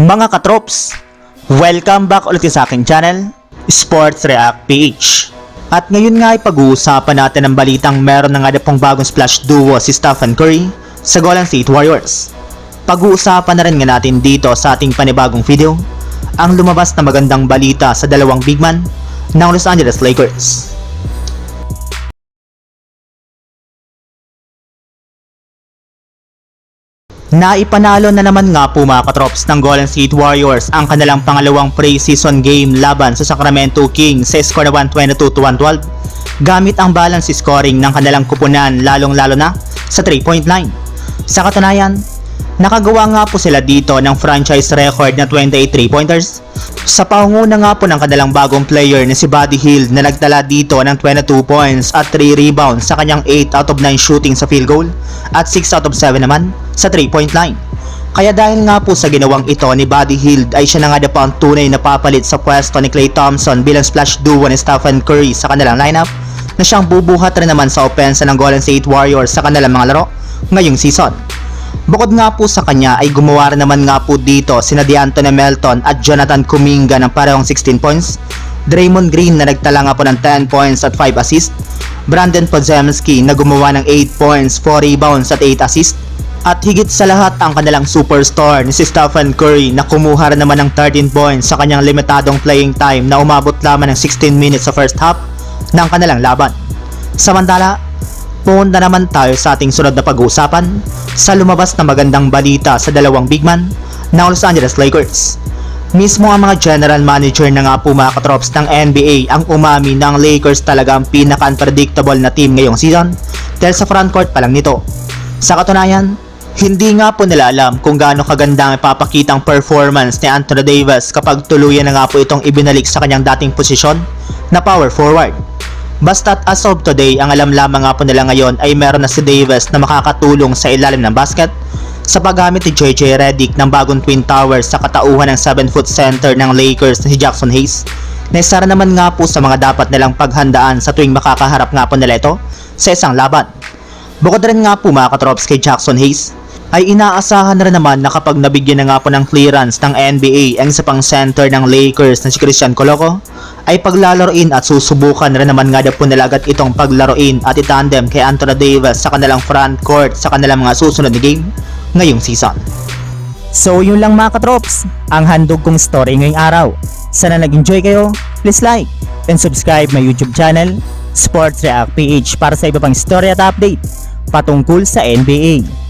Mga katrops, welcome back ulit sa aking channel, Sports React PH. At ngayon nga ay pag-uusapan natin ang balitang meron na nga na pong bagong splash duo si Stephen Curry sa Golden State Warriors. Pag-uusapan na rin nga natin dito sa ating panibagong video ang lumabas na magandang balita sa dalawang big man ng Los Angeles Lakers. Naipanalo na naman nga po mga katrops ng Golden State Warriors ang kanilang pangalawang pre-season game laban sa Sacramento Kings sa score na 122 to 112 gamit ang balance scoring ng kanilang kupunan lalong lalo na sa 3-point line. Sa katunayan, nakagawa nga po sila dito ng franchise record na 28 3-pointers sa pangunguna nga po ng kanilang bagong player na si Buddy Hield na nagtala dito ng 22 points at 3 rebounds sa kanyang 8 out of 9 shooting sa field goal at 6 out of 7 naman sa 3-point line. Kaya dahil nga po sa ginawang ito ni Buddy Hield ay siya na nga na po ang tunay na papalit sa pwesto ni Klay Thompson bilang splash duo ni Stephen Curry sa kanilang lineup na siyang bubuhat rin naman sa opensa ng Golden State Warriors sa kanilang mga laro ngayong season. Bukod nga po sa kanya ay gumawa rin naman nga po dito sina DeAntony Melton at Jonathan Kuminga ng parehong 16 points, Draymond Green na nagtala nga po ng 10 points at 5 assists, Brandon Podziemski na gumawa ng 8 points, 4 rebounds at 8 assists, at higit sa lahat ang kanilang superstar ni si Stephen Curry na kumuha rin naman ng 13 points sa kanyang limitadong playing time na umabot lamang ng 16 minutes sa first half ng kanilang laban. Samantala, Punta naman tayo sa ating sunod na pag-uusapan sa lumabas na magandang balita sa dalawang big man ng Los Angeles Lakers. Mismo ang mga general manager na nga po mga katrops ng NBA ang umami ng Lakers talaga ang pinaka-unpredictable na team ngayong season dahil sa frontcourt pa lang nito. Sa katunayan, hindi nga po nila alam kung gaano kaganda ang ipapakitang performance ni Anthony Davis kapag tuluyan na nga po itong ibinalik sa kanyang dating posisyon na power forward. Basta't as of today, ang alam lamang nga po nila ngayon ay meron na si Davis na makakatulong sa ilalim ng basket sa paggamit ni JJ Redick ng bagong Twin Towers sa katauhan ng 7-foot center ng Lakers na si Jackson Hayes na isa naman nga po sa mga dapat nilang paghandaan sa tuwing makakaharap nga po nila ito sa isang laban. Bukod rin nga po mga katrops kay Jackson Hayes, ay inaasahan na rin naman na kapag nabigyan na nga po ng clearance ng NBA ang isa pang center ng Lakers na si Christian Coloco, ay paglalaroin at susubukan na rin naman nga daw po nila agad itong paglaruin at itandem kay Anthony Davis sa kanilang front court sa kanilang mga susunod na game ngayong season. So yun lang mga katrops, ang handog kong story ngayong araw. Sana nag-enjoy kayo, please like and subscribe my YouTube channel, Sports React PH para sa iba pang story at update patungkol sa NBA.